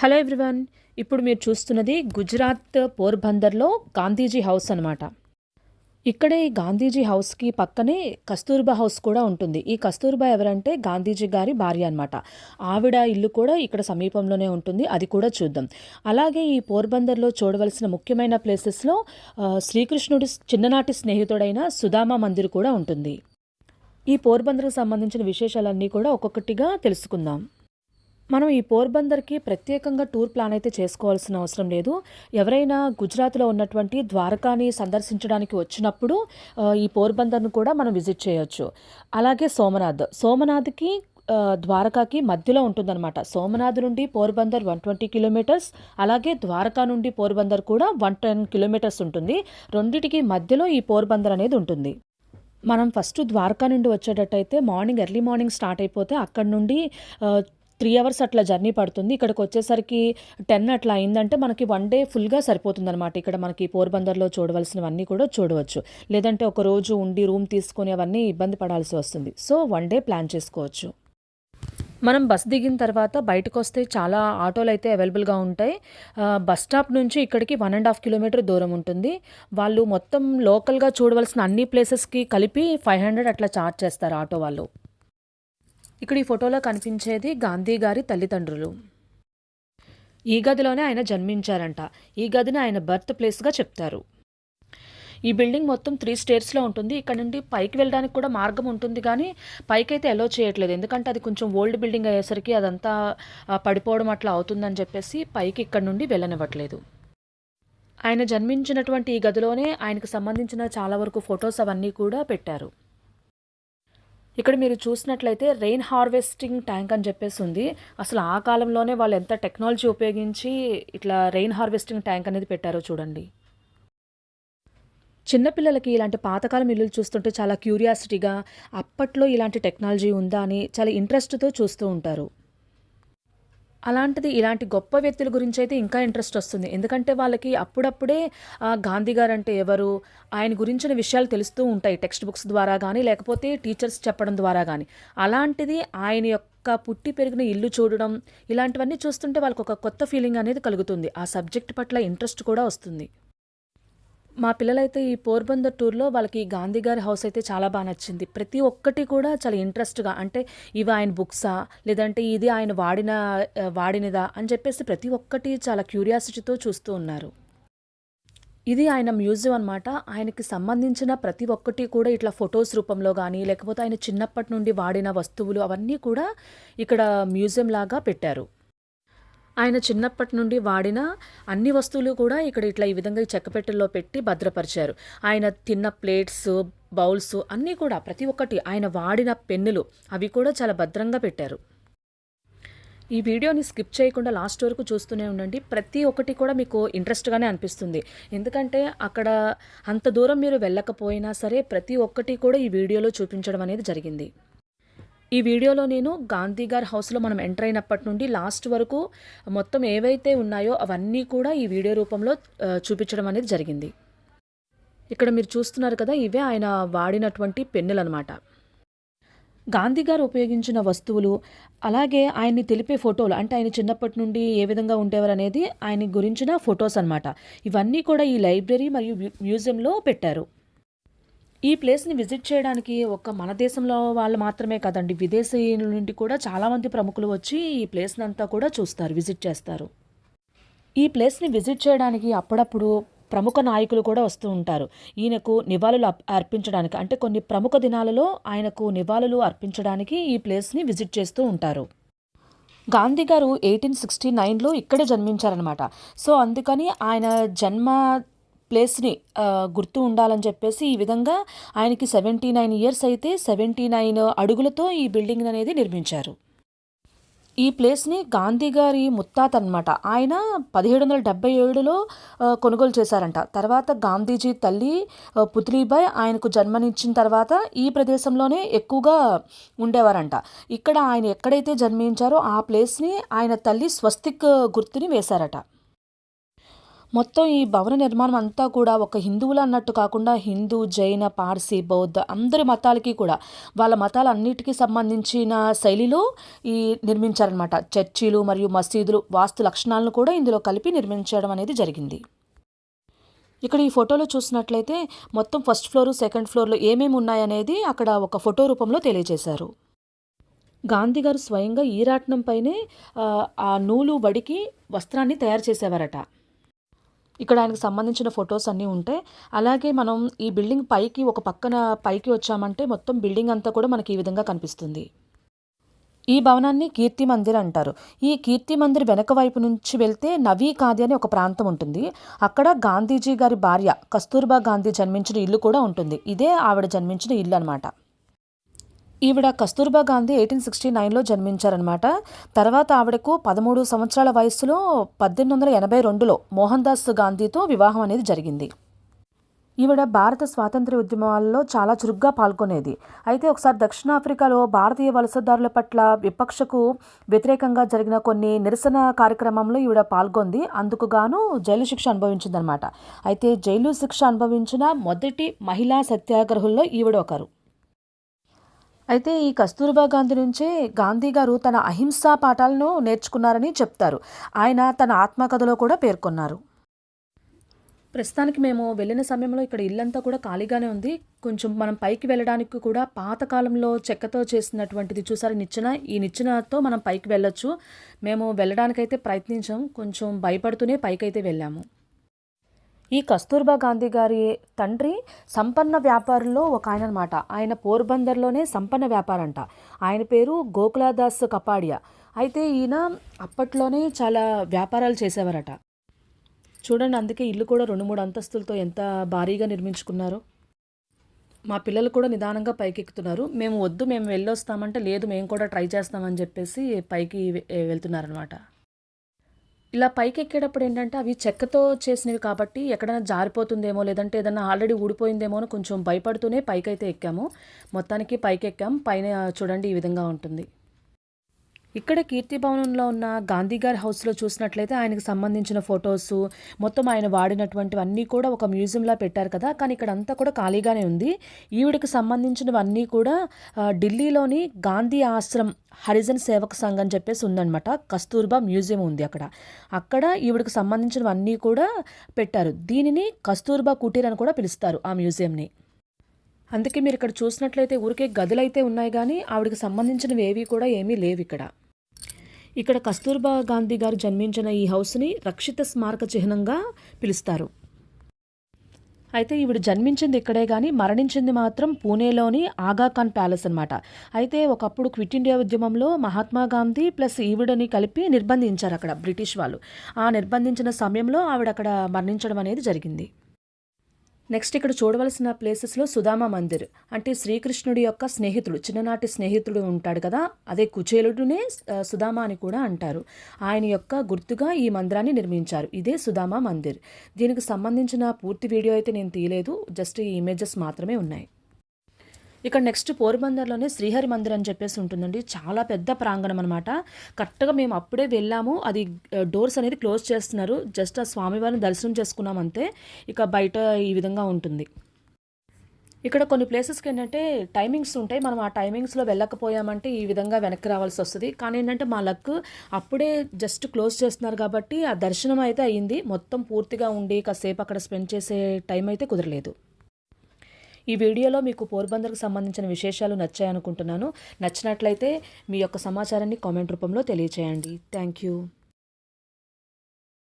Hello everyone ఇప్పుడు మీరు చూస్తున్నది గుజరాత్ పోర్బందర్లో గాంధీజీ హౌస్ అనమాట ఇక్కడే ఈ గాంధీజీ హౌస్కి పక్కనే కస్తూర్బా హౌస్ కూడా ఉంటుంది. ఈ కస్తూర్బా ఎవరంటే గాంధీజీ గారి భార్య అనమాట ఆవిడ ఇల్లు కూడా ఇక్కడ సమీపంలోనే ఉంటుంది. అది కూడా చూద్దాం. అలాగే ఈ పోర్బందర్లో చూడవలసిన ముఖ్యమైన ప్లేసెస్లో శ్రీకృష్ణుడి చిన్ననాటి స్నేహితుడైన సుధామా మందిర్ కూడా ఉంటుంది. ఈ పోర్బందర్కు సంబంధించిన విశేషాలన్నీ కూడా ఒక్కొక్కటిగా తెలుసుకుందాం. మనం ఈ పోర్బందర్కి ప్రత్యేకంగా టూర్ ప్లాన్ అయితే చేసుకోవాల్సిన అవసరం లేదు. ఎవరైనా గుజరాత్లో ఉన్నటువంటి ద్వారకాని సందర్శించడానికి వచ్చినప్పుడు ఈ పోర్బందర్ను కూడా మనం విజిట్ చేయొచ్చు. అలాగే సోమనాథ్. సోమనాథ్కి ద్వారకాకి మధ్యలో ఉంటుందన్నమాట. సోమనాథ్ నుండి పోర్బందర్ వన్ ట్వంటీ కిలోమీటర్స్ అలాగే ద్వారకా నుండి పోర్బందర్ కూడా వన్ టెన్ కిలోమీటర్స్ ఉంటుంది. రెండిటికి మధ్యలో ఈ పోర్బందర్ అనేది ఉంటుంది. మనం ఫస్ట్ ద్వారకా నుండి వచ్చేటట్టయితే మార్నింగ్ ఎర్లీ మార్నింగ్ స్టార్ట్ అయిపోతే అక్కడ నుండి త్రీ అవర్స్ అట్లా జర్నీ పడుతుంది. ఇక్కడికి వచ్చేసరికి టెన్ అట్లా అయిందంటే మనకి వన్ డే ఫుల్గా సరిపోతుంది అనమాట ఇక్కడ మనకి పోర్బందర్లో చూడవలసినవన్నీ కూడా చూడవచ్చు. లేదంటే ఒక రోజు ఉండి రూమ్ తీసుకొని అవన్నీ ఇబ్బంది పడాల్సి వస్తుంది. సో వన్ డే ప్లాన్ చేసుకోవచ్చు. మనం బస్ దిగిన తర్వాత బయటకు వస్తే చాలా ఆటోలు అయితే అవైలబుల్గా ఉంటాయి. బస్ స్టాప్ నుంచి ఇక్కడికి వన్ అండ్ హాఫ్ కిలోమీటర్ దూరం ఉంటుంది. వాళ్ళు మొత్తం లోకల్గా చూడవలసిన అన్ని ప్లేసెస్కి కలిపి ఫైవ్ హండ్రెడ్ అట్లా ఛార్జ్ చేస్తారు ఆటో వాళ్ళు. ఇక్కడ ఈ ఫోటోలో కనిపించేది గాంధీ గారి తల్లిదండ్రులు. ఈ గదిలోనే ఆయన జన్మించారంట. ఈ గదిని ఆయన బర్త్ ప్లేస్గా చెప్తారు. ఈ బిల్డింగ్ మొత్తం త్రీ స్టేర్స్లో ఉంటుంది. ఇక్కడ నుండి పైకి వెళ్ళడానికి కూడా మార్గం ఉంటుంది కానీ పైకి అయితే ఎలో చేయట్లేదు. ఎందుకంటే అది కొంచెం ఓల్డ్ బిల్డింగ్ అయ్యేసరికి అదంతా పడిపోవడం అట్లా అవుతుందని చెప్పేసి పైకి ఇక్కడ నుండి వెళ్ళనివ్వట్లేదు. ఆయన జన్మించినటువంటి ఈ గదిలోనే ఆయనకు సంబంధించిన చాలా వరకు ఫొటోస్ అవన్నీ కూడా పెట్టారు. ఇక్కడ మీరు చూసినట్లయితే రెయిన్ హార్వెస్టింగ్ ట్యాంక్ అని చెప్పేసి ఉంది. అసలు ఆ కాలంలోనే వాళ్ళు ఎంత టెక్నాలజీ ఉపయోగించి ఇట్లా రెయిన్ హార్వెస్టింగ్ ట్యాంక్ అనేది పెట్టారో చూడండి. చిన్నపిల్లలకి ఇలాంటి పాతకాలం ఇల్లులు చూస్తుంటే చాలా క్యూరియాసిటీగా అప్పట్లో ఇలాంటి టెక్నాలజీ ఉందా అని చాలా ఇంట్రెస్ట్తో చూస్తూ ఉంటారు. అలాంటిది ఇలాంటి గొప్ప వ్యక్తుల గురించి అయితే ఇంకా ఇంట్రెస్ట్ వస్తుంది. ఎందుకంటే వాళ్ళకి అప్పుడప్పుడే గాంధీ గారు అంటే ఎవరు? ఆయన గురించిన విషయాలు తెలుస్తూ ఉంటాయి టెక్స్ట్ బుక్స్ ద్వారా కానీ లేకపోతే టీచర్స్ చెప్పడం ద్వారా కానీ అలాంటిది ఆయన యొక్క పుట్టి పెరిగిన ఇల్లు చూడడం ఇలాంటివన్నీ చూస్తుంటే వాళ్ళకి ఒక కొత్త ఫీలింగ్ అనేది కలుగుతుంది. ఆ సబ్జెక్ట్ పట్ల ఇంట్రెస్ట్ కూడా వస్తుంది. మా పిల్లలైతే ఈ పోర్బందర్ టూర్లో వాళ్ళకి గాంధీ గారి హౌస్ అయితే చాలా బాగా నచ్చింది. ప్రతి ఒక్కటి కూడా చాలా ఇంట్రెస్ట్గా అంటే ఇవి ఆయన బుక్సా? లేదంటే ఇది ఆయన వాడిన వాడినదా? అని చెప్పేసి ప్రతి ఒక్కటి చాలా క్యూరియాసిటీతో చూస్తూ ఉన్నారు. ఇది ఆయన మ్యూజియం అనమాట ఆయనకి సంబంధించిన ప్రతి ఒక్కటి కూడా ఇట్లా ఫొటోస్ రూపంలో కానీ లేకపోతే ఆయన చిన్నప్పటి నుండి వాడిన వస్తువులు అవన్నీ కూడా ఇక్కడ మ్యూజియం లాగా పెట్టారు. ఆయన చిన్నప్పటి నుండి వాడిన అన్ని వస్తువులు కూడా ఇక్కడ ఇట్లా ఈ విధంగా ఈ చెక్కపెట్టెల్లో పెట్టి భద్రపరిచారు. ఆయన తిన్న ప్లేట్స్ బౌల్స్ అన్నీ కూడా ప్రతి ఒక్కటి ఆయన వాడిన పెన్నులు అవి కూడా చాలా భద్రంగా పెట్టారు. ఈ వీడియోని స్కిప్ చేయకుండా లాస్ట్ వరకు చూస్తూనే ఉండండి. ప్రతి ఒక్కటి కూడా మీకు ఇంట్రెస్ట్గానే అనిపిస్తుంది. ఎందుకంటే అక్కడ అంత దూరం మీరు వెళ్ళకపోయినా సరే ప్రతి ఒక్కటి కూడా ఈ వీడియోలో చూపించడం అనేది జరిగింది. ఈ వీడియోలో నేను గాంధీ గారి హౌస్లో మనం ఎంటర్ అయినప్పటి నుండి లాస్ట్ వరకు మొత్తం ఏవైతే ఉన్నాయో అవన్నీ కూడా ఈ వీడియో రూపంలో చూపించడం అనేది జరిగింది. ఇక్కడ మీరు చూస్తున్నారు కదా ఇవే ఆయన వాడినటువంటి పెన్నులు అనమాట గాంధీ గారు ఉపయోగించిన వస్తువులు అలాగే ఆయన్ని తెలిపే ఫోటోలు అంటే ఆయన చిన్నప్పటి నుండి ఏ విధంగా ఉండేవారు అనేది ఆయన గురించిన ఫొటోస్ అన్నమాట. ఇవన్నీ కూడా ఈ లైబ్రరీ మరియు మ్యూజియంలో పెట్టారు. ఈ ప్లేస్ని విజిట్ చేయడానికి ఒక్క మన దేశంలో వాళ్ళు మాత్రమే కదండి విదేశీయుల నుండి కూడా చాలామంది ప్రముఖులు వచ్చి ఈ ప్లేస్ని అంతా కూడా చూస్తారు విజిట్ చేస్తారు. ఈ ప్లేస్ని విజిట్ చేయడానికి అప్పుడప్పుడు ప్రముఖ నాయకులు కూడా వస్తూ ఉంటారు. ఈయనకు నివాళులు అర్పించడానికి అంటే కొన్ని ప్రముఖ దినాలలో ఆయనకు నివాళులు అర్పించడానికి ఈ ప్లేస్ని విజిట్ చేస్తూ ఉంటారు. గాంధీ గారు ఎయిటీన్ సిక్స్టీ నైన్లో ఇక్కడే జన్మించారనమాట సో అందుకని ఆయన జన్మ ప్లేస్ని గుర్తు ఉండాలని చెప్పేసి ఈ విధంగా ఆయనకి సెవెంటీ నైన్ ఇయర్స్ అయితే సెవెంటీ నైన్ అడుగులతో ఈ బిల్డింగ్ అనేది నిర్మించారు. ఈ ప్లేస్ని గాంధీ గారి ముత్తాత అనమాట ఆయన పదిహేడు వందల డెబ్బై ఏడులో కొనుగోలు చేశారంట. తర్వాత గాంధీజీ తల్లి పుత్లీబాయ్ ఆయనకు జన్మనిచ్చిన తర్వాత ఈ ప్రదేశంలోనే ఎక్కువగా ఉండేవారంట. ఇక్కడ ఆయన ఎక్కడైతే జన్మించారో ఆ ప్లేస్ని ఆయన తల్లి స్వస్తిక్ గుర్తుని వేశారట. మొత్తం ఈ భవన నిర్మాణం అంతా కూడా ఒక హిందువులు అన్నట్టు కాకుండా హిందూ జైన పార్సీ బౌద్ధ అందరి మతాలకి కూడా వాళ్ళ మతాలన్నిటికీ సంబంధించిన శైలిలో ఈ నిర్మించారనమాట చర్చిలు మరియు మసీదులు వాస్తు లక్షణాలను కూడా ఇందులో కలిపి నిర్మించడం అనేది జరిగింది. ఇక్కడ ఈ ఫోటోలో చూసినట్లయితే మొత్తం ఫస్ట్ ఫ్లోర్ సెకండ్ ఫ్లోర్లో ఏమేమి ఉన్నాయనేది అక్కడ ఒక ఫోటో రూపంలో తెలియజేశారు. గాంధీ గారు స్వయంగా ఈ రాట్నం పైనే ఆ నూలు వడికి వస్త్రాన్ని తయారు చేసేవారట. ఇక్కడ ఆయనకు సంబంధించిన ఫొటోస్ అన్నీ ఉంటాయి అలాగే మనం ఈ బిల్డింగ్ పైకి ఒక పక్కన పైకి వచ్చామంటే మొత్తం బిల్డింగ్ అంతా కూడా మనకి ఈ విధంగా కనిపిస్తుంది. ఈ భవనాన్ని కీర్తి మందిర్ అంటారు. ఈ కీర్తి మందిర్ వెనక వైపు నుంచి వెళ్తే నవీ కాది అనే ఒక ప్రాంతం ఉంటుంది. అక్కడ గాంధీజీ గారి భార్య కస్తూర్బా గాంధీ జన్మించిన ఇల్లు కూడా ఉంటుంది. ఇదే ఆవిడ జన్మించిన ఇల్లు అనమాట ఈవిడ కస్తూర్బా గాంధీ ఎయిటీన్ సిక్స్టీ నైన్లో జన్మించారనమాట తర్వాత ఆవిడకు పదమూడు సంవత్సరాల వయసులో పద్దెనిమిది వందల ఎనభై రెండులో మోహన్ దాస్ గాంధీతో వివాహం అనేది జరిగింది. ఈవిడ భారత స్వాతంత్ర ఉద్యమాల్లో చాలా చురుగ్గా పాల్గొనేది. అయితే ఒకసారి దక్షిణాఫ్రికాలో భారతీయ వలసదారుల పట్ల విపక్షకు వ్యతిరేకంగా జరిగిన కొన్ని నిరసన కార్యక్రమంలో ఈవిడ పాల్గొంది. అందుకు గాను జైలు శిక్ష అనుభవించిందనమాట అయితే జైలు శిక్ష అనుభవించిన మొదటి మహిళా సత్యాగ్రహుల్లో ఈవిడ ఒకరు. అయితే ఈ కస్తూర్బా గాంధీ నుంచే గాంధీ గారు తన అహింసా పాఠాలను నేర్చుకున్నారని చెప్తారు. ఆయన తన ఆత్మకథలో కూడా పేర్కొన్నారు. ప్రస్తుతానికి మేము వెళ్ళిన సమయంలో ఇక్కడ ఇల్లంతా కూడా ఖాళీగానే ఉంది. కొంచెం మనం పైకి వెళ్ళడానికి కూడా పాతకాలంలో చెక్కతో చేసినటువంటిది చూసారు? నిచ్చెన ఈ నిచ్చెనతో మనం పైకి వెళ్ళొచ్చు. మేము వెళ్ళడానికైతే ప్రయత్నించాం. కొంచెం భయపడుతూనే పైకి అయితే వెళ్ళాము. ఈ కస్తూర్బా గాంధీ గారి తండ్రి సంపన్న వ్యాపారుల్లో ఒక ఆయన అనమాట ఆయన పోర్బందర్లోనే సంపన్న వ్యాపారంట. ఆయన పేరు గోకులాదాస్ కపాడియా. అయితే ఈయన అప్పట్లోనే చాలా వ్యాపారాలు చేసేవారట. చూడండి అందుకే ఇల్లు కూడా రెండు మూడు అంతస్తులతో ఎంత భారీగా నిర్మించుకున్నారో. మా పిల్లలు కూడా నిదానంగా పైకెక్కుతున్నారు. మేము వద్దు మేము వెళ్ళొస్తామంటే లేదు మేము కూడా ట్రై చేస్తామని చెప్పేసి పైకి వెళ్తున్నారనమాట. ఇలా పైకి ఎక్కేటప్పుడు ఏంటంటే అవి చెక్కతో చేసినవి కాబట్టి ఎక్కడైనా జారిపోతుందేమో లేదంటే ఏదైనా ఆల్రెడీ ఊడిపోయిందేమో అని కొంచెం భయపడుతూనే పైకైతే ఎక్కాము. మొత్తానికి పైకి ఎక్కాం పైన చూడండి ఈ విధంగా ఉంటుంది. ఇక్కడ కీర్తి భవనంలో ఉన్న గాంధీగార్ హౌస్లో చూసినట్లయితే ఆయనకు సంబంధించిన ఫొటోస్ మొత్తం ఆయన వాడినటువంటివన్నీ కూడా ఒక మ్యూజియంలా పెట్టారు కదా. కానీ ఇక్కడ అంతా కూడా ఖాళీగానే ఉంది. ఈవిడికి సంబంధించినవన్నీ కూడా ఢిల్లీలోని గాంధీ ఆశ్రమ్ హరిజన్ సేవక సంఘ్ అని చెప్పేసి ఉందన్నమాట. కస్తూర్బా మ్యూజియం ఉంది అక్కడ. అక్కడ ఈవిడికి సంబంధించినవన్నీ కూడా పెట్టారు. దీనిని కస్తూర్బా కుటీర్ అని కూడా పిలుస్తారు ఆ మ్యూజియంని అందుకే మీరు ఇక్కడ చూసినట్లయితే ఊరికే గదులు అయితే ఉన్నాయి కానీ ఆవిడకి సంబంధించినవి ఏవి కూడా ఏమీ లేవు ఇక్కడ. ఇక్కడ కస్తూర్బా గాంధీ గారు జన్మించిన ఈ హౌస్ని రక్షిత స్మారక చిహ్నంగా పిలుస్తారు. అయితే ఈవిడ జన్మించింది ఇక్కడే కానీ మరణించింది మాత్రం పూణేలోని ఆగాఖాన్ ప్యాలెస్ అనమాట అయితే ఒకప్పుడు క్విట్ ఇండియా ఉద్యమంలో మహాత్మా గాంధీ ప్లస్ ఈవిడని కలిపి నిర్బంధించారు అక్కడ బ్రిటిష్ వాళ్ళు. ఆ నిర్బంధించిన సమయంలో ఆవిడ అక్కడ మరణించడం అనేది జరిగింది. నెక్స్ట్ ఇక్కడ చూడవలసిన ప్లేసెస్లో సుధామ మందిర్. అంటే శ్రీకృష్ణుడి యొక్క స్నేహితుడు చిన్ననాటి స్నేహితుడు ఉంటాడు కదా అదే కుచేలుడునే సుధామ అని కూడా అంటారు. ఆయన యొక్క గుర్తుగా ఈ మందిరాన్ని నిర్మించారు. ఇదే సుధామ మందిర్. దీనికి సంబంధించిన పూర్తి వీడియో అయితే నేను తీయలేదు జస్ట్ ఈ ఇమేజెస్ మాత్రమే ఉన్నాయి. ఇక్కడ నెక్స్ట్ పోర్బందర్లోనే శ్రీహరి మందిర్ అని చెప్పేసి ఉంటుందండి. చాలా పెద్ద ప్రాంగణం అనమాట కరెక్ట్గా మేము అప్పుడే వెళ్ళాము. అది డోర్స్ అనేది క్లోజ్ చేస్తున్నారు. జస్ట్ ఆ స్వామివారిని దర్శనం చేసుకున్నాం అంతే. ఇక బయట ఈ విధంగా ఉంటుంది. ఇక్కడ కొన్ని ప్లేసెస్కి ఏంటంటే టైమింగ్స్ ఉంటాయి. మనం ఆ టైమింగ్స్లో వెళ్ళకపోయామంటే ఈ విధంగా వెనక్కి రావాల్సి వస్తుంది. కానీ ఏంటంటే మా లక్ అప్పుడే జస్ట్ క్లోజ్ చేస్తున్నారు కాబట్టి ఆ దర్శనం అయితే అయ్యింది మొత్తం పూర్తిగా ఉండి కాసేపు అక్కడ స్పెండ్ చేసే టైం అయితే కుదరలేదు. ఈ వీడియోలో మీకు పోర్బందర్కు సంబంధించిన విశేషాలు నచ్చాయనుకుంటున్నాను. నచ్చినట్లయితే మీ యొక్క సమాచారాన్ని కామెంట్ రూపంలో తెలియచేయండి. Thank you.